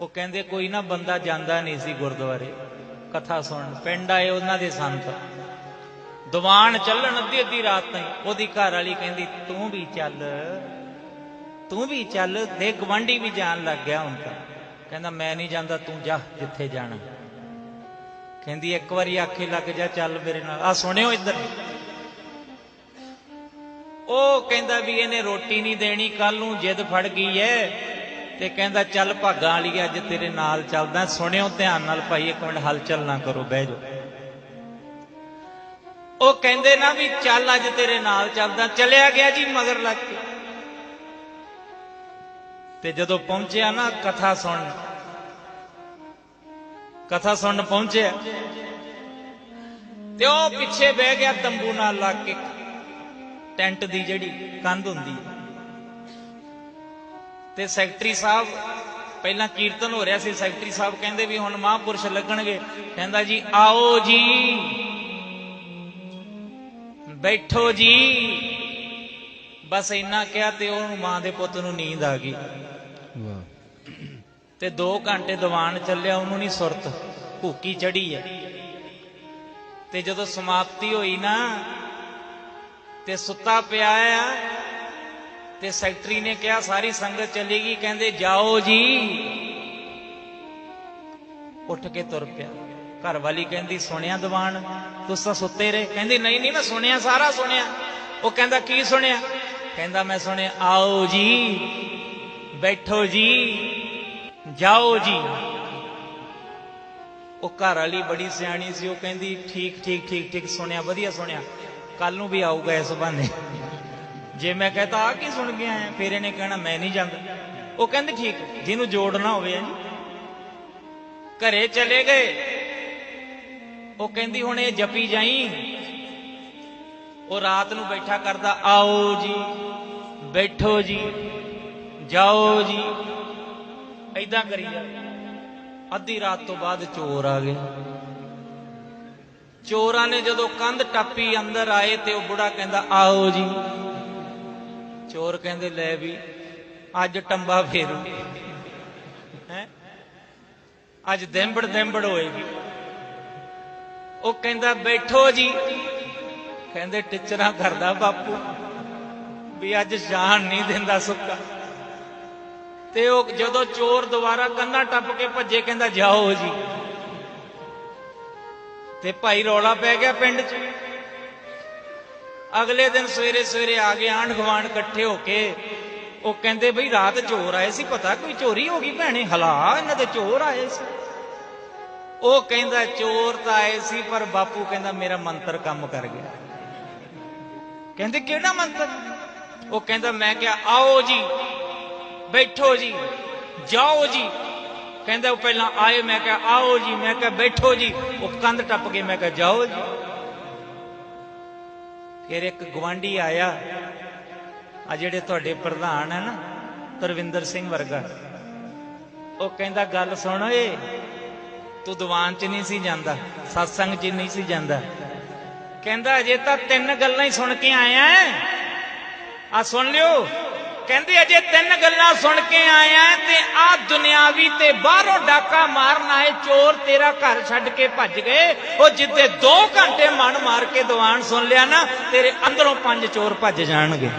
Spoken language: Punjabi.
ਉਹ ਕਹਿੰਦੇ ਕੋਈ ਨਾ ਬੰਦਾ ਜਾਂਦਾ ਨਹੀਂ ਸੀ ਗੁਰਦੁਆਰੇ। ਕਥਾ ਸੁਣਨ। ਪਿੰਡ ਆਏ ਉਹਨਾਂ ਦੇ ਸੰਤ। ਦੀਵਾਨ ਚੱਲਣ ਅੱਧੀ ਅੱਧੀ ਰਾਤ ਤਾਈਂ। ਉਹਦੀ ਘਰ ਵਾਲੀ ਕਹਿੰਦੀ, ਤੂੰ ਵੀ ਚੱਲ। ਤੂੰ ਵੀ ਚੱਲ। ਦੇ ਗਵਾਂਢੀ ਵੀ ਜਾਣ ਲੱਗ ਗਿਆ ਹੁਣ ਤਾਂ। ਕਹਿੰਦਾ, ਮੈਂ ਨਹੀਂ ਜਾਂਦਾ, ਤੂੰ ਜਾ, ਜਿੱਥੇ ਜਾਣਾ। ਕਹਿੰਦੀ, ਇੱਕ ਵਾਰੀ ਆਖੇ ਲੱਗ ਜਾ, ਚੱਲ ਮੇਰੇ ਨਾਲ। ਆ ਸੁਣਿਓ ਇੱਧਰ। ਉਹ ਕਹਿੰਦਾ ਵੀ ਇਹਨੇ ਰੋਟੀ ਨਹੀਂ ਦੇਣੀ ਕੱਲ ਨੂੰ ਜਿੱਦ ਫੜ ਗਈ ਐ। ਤੇ ਕਹਿੰਦਾ, ਚੱਲ ਭਾਗਾਂ ਵਾਲੀ, ਅੱਜ ਤੇਰੇ ਨਾਲ ਚੱਲਦਾ। ਸੁਣਿਓ ਧਿਆਨ ਨਾਲ, ਭਾਈ, ਇੱਕ ਮਿੰਟ ਹਲਚਲ ਨਾ ਕਰੋ, ਬਹਿ ਜਾਓ। ਉਹ ਕਹਿੰਦੇ ਨਾ ਵੀ, ਚੱਲ ਅੱਜ ਤੇਰੇ ਨਾਲ ਚੱਲਦਾ। ਚਲਿਆ ਗਿਆ ਜੀ, ਮਗਰ ਲੱਗ ਕੇ। ਤੇ ਜਦੋਂ ਪਹੁੰਚਿਆ ਨਾ, ਕਥਾ ਸੁਣ ਕਥਾ ਸੁਣਨ ਪਹੁੰਚਿਆ। ਤੇ ਉਹ ਪਿੱਛੇ ਬਹਿ ਗਿਆ, ਤੰਬੂ ਨਾਲ ਲੱਗ ਕੇ। ਟੈਂਟ ਦੀ ਜਿਹੜੀ ਕੰਧ ਹੁੰਦੀ ਹੈ। ਤੇ ਸੈਕਟਰੀ ਸਾਹਿਬ ਪਹਿਲਾਂ ਕੀਰਤਨ ਹੋ ਰਿਹਾ ਸੀ ਸੈਕਟਰੀ ਸਾਹਿਬ ਕਹਿੰਦੇ ਵੀ ਹੁਣ ਮਹਾਂਪੁਰਸ਼ ਲੱਗਣਗੇ। ਕਹਿੰਦਾ ਜੀ ਆਓ ਜੀ। ਬੈਠੋ ਜੀ। ਬਸ ਇੰਨਾ ਕਿਹਾ ਤੇ ਉਹਨੂੰ ਮਾਂ ਦੇ ਪੁੱਤ ਨੂੰ ਨੀਂਦ ਆ ਗਈ। ਵਾਹ। ਤੇ 2 ਘੰਟੇ ਦੀਵਾਨ ਚੱਲਿਆ ਉਹਨੂੰ ਨਹੀਂ ਸੁਰਤ ਭੁੱਕੀ ਚੜੀ ਹੈ। ਤੇ ਜਦੋਂ ਸਮਾਪਤੀ ਹੋਈ ਨਾ ਤੇ ਸੁੱਤਾ ਪਿਆ ਆ ਤੇ ਸੈਕਟਰੀ ਨੇ ਕਿਹਾ, ਸਾਰੀ ਸੰਗਤ ਚਲੀ ਗਈ ਕਹਿੰਦੇ, ਜਾਓ ਜੀ। ਉੱਠ ਕੇ ਤੁਰ ਪਿਆ। ਘਰ ਵਾਲੀ ਕਹਿੰਦੀ, ਸੁਣਿਆ ਦੀਵਾਨ? ਤੁਸੀਂ ਤਾਂ ਸੁੱਤੇ ਰਹੇ। ਕਹਿੰਦੀ, ਨਹੀਂ ਨਹੀਂ, ਮੈਂ ਸੁਣਿਆ, ਸਾਰਾ ਸੁਣਿਆ। ਉਹ ਕਹਿੰਦਾ, ਕੀ ਸੁਣਿਆ? ਕਹਿੰਦਾ, ਮੈਂ ਸੁਣਿਆ, ਆਓ ਜੀ, ਬੈਠੋ ਜੀ, ਜਾਓ ਜੀ। ਉਹ ਘਰ ਵਾਲੀ ਬੜੀ ਸਿਆਣੀ ਸੀ। ਉਹ ਕਹਿੰਦੀ, ਠੀਕ ਠੀਕ ਠੀਕ ਠੀਕ, ਸੁਣਿਆ, ਵਧੀਆ ਸੁਣਿਆ। ਕੱਲ ਨੂੰ ਵੀ ਆਊਗਾ ਇਸ ਬਹਾਨੇ। ਜੇ ਮੈਂ ਕਹਤਾ ਆ ਕੀ ਸੁਣ ਗਿਆ ਆਇਆ ਫਿਰ ਇਹਨੇ ਕਹਿਣਾ, ਮੈਂ ਨਹੀਂ ਜਾਂਦਾ। ਉਹ ਕਹਿੰਦੇ, ਠੀਕ, ਜਿਹਨੂੰ ਜੋੜਨਾ ਹੋਵੇ ਜੀ। ਘਰੇ ਚਲੇ ਗਏ। ਉਹ ਕਹਿੰਦੀ, ਹੁਣ ਇਹ ਜਪੀ ਜਾਈ। ਉਹ ਰਾਤ ਨੂੰ ਬੈਠਾ ਕਰਦਾ, ਆਓ ਜੀ, ਬੈਠੋ ਜੀ, ਜਾਓ ਜੀ। ਐਦਾਂ ਕਰੀ ਜਾ ਅੱਧੀ ਰਾਤ ਤੋਂ ਬਾਅਦ ਚੋਰ ਆ ਗਏ। ਚੋਰਾਂ ਨੇ ਜਦੋਂ ਕੰਧ ਟੱਪੀ ਅੰਦਰ ਆਏ ਤੇ ਉਹ ਬੁੜਾ ਕਹਿੰਦਾ, ਆਓ ਜੀ ਚੋਰ ਕਹਿੰਦੇ, ਲੈ ਵੀ, ਅੱਜ ਟੰਬਾ ਫੇਰੂ। ਹੈ? ਅੱਜ ਦੈਂਬੜ ਦੈਂਬੜ ਹੋਏਗੀ। ਉਹ ਕਹਿੰਦਾ, ਬੈਠੋ ਜੀ। ਕਹਿੰਦੇ, ਟਿਚਰਾਂ ਕਰਦਾ ਬਾਪੂ, ਵੀ ਅੱਜ ਜਾਨ ਨਹੀਂ ਦਿੰਦਾ ਸੁੱਕਾ। ਤੇ ਉਹ ਜਦੋਂ ਚੋਰ ਦੁਬਾਰਾ ਕੰਧਾਂ ਟੱਪ ਕੇ ਭੱਜੇ, ਕਹਿੰਦਾ, ਜਾਓ ਜੀ। ਤੇ ਭਾਈ ਰੌਲਾ ਪੈ ਗਿਆ ਪਿੰਡ 'ਚ। ਅਗਲੇ ਦਿਨ ਸਵੇਰੇ ਸਵੇਰੇ ਆ ਗਏ, ਆਂਢ ਗੁਆਂਢ ਇਕੱਠੇ ਹੋ ਕੇ। ਉਹ ਕਹਿੰਦੇ ਬਈ ਰਾਤ ਚੋਰ ਆਏ ਸੀ, ਪਤਾ ਕੋਈ ਚੋਰੀ ਹੋ ਗਈ ਭੈਣੇ? ਹਲਾ, ਇਹਨਾਂ ਦੇ ਚੋਰ ਆਏ ਸੀ। ਉਹ ਕਹਿੰਦਾ, ਚੋਰ ਤਾਂ ਆਏ ਸੀ, ਪਰ ਬਾਪੂ ਕਹਿੰਦਾ, ਮੇਰਾ ਮੰਤਰ ਕੰਮ ਕਰ ਗਿਆ। ਕਹਿੰਦੇ, ਕਿਹੜਾ ਮੰਤਰ? ਉਹ ਕਹਿੰਦਾ, ਮੈਂ ਕਿਹਾ, ਆਓ ਜੀ, ਬੈਠੋ ਜੀ, ਜਾਓ ਜੀ। ਕਹਿੰਦਾ, ਉਹ ਪਹਿਲਾਂ ਆਏ, ਮੈਂ ਕਿਹਾ, ਆਓ ਜੀ, ਮੈਂ ਕਿਹਾ, ਬੈਠੋ ਜੀ। ਉਹ ਕੰਧ ਟੱਪ ਕੇ, ਮੈਂ ਕਿਹਾ, ਜਾਓ ਜੀ। ਫਿਰ ਇੱਕ ਗਵਾਂਢੀ ਆਇਆ। ਆ ਜਿਹੜੇ ਤੁਹਾਡੇ ਪ੍ਰਧਾਨ ਹੈ ਨਾ, ਤਰਵਿੰਦਰ ਸਿੰਘ ਵਰਗਾ। ਉਹ ਕਹਿੰਦਾ, ਗੱਲ ਸੁਣ ਓਏ, ਤੂੰ ਦੀਵਾਨ 'ਚ ਨਹੀਂ ਸੀ ਜਾਂਦਾ satsang 'ਚ ਨਹੀਂ ਸੀ ਜਾਂਦਾ। ਕਹਿੰਦਾ, ਅਜੇ ਤਾਂ ਤਿੰਨ ਗੱਲਾਂ ਹੀ ਸੁਣ ਕੇ ਆਇਆ ਆ ਸੁਣ ਲਿਓ ਕਹਿੰਦੇ ਅਜੇ ਤਿੰਨ ਗੱਲਾਂ ਸੁਣ ਕੇ ਆਇਆ ਤੇ ਆ ਦੁਨਿਆਵੀ ਤੇ ਬਾਹਰੋਂ ਡਾਕਾ ਮਾਰਨ ਆਏ ਚੋਰ ਤੇਰਾ ਘਰ ਛੱਡ ਕੇ ਭੱਜ ਗਏ। ਉਹ ਜਿੱਦੇ 2 ਘੰਟੇ ਮਨ ਮਾਰ ਕੇ ਦੀਵਾਨ ਸੁਣ ਲਿਆ ਨਾ, ਤੇਰੇ ਅੰਦਰੋਂ ਪੰਜ ਚੋਰ ਭੱਜ ਜਾਣਗੇ।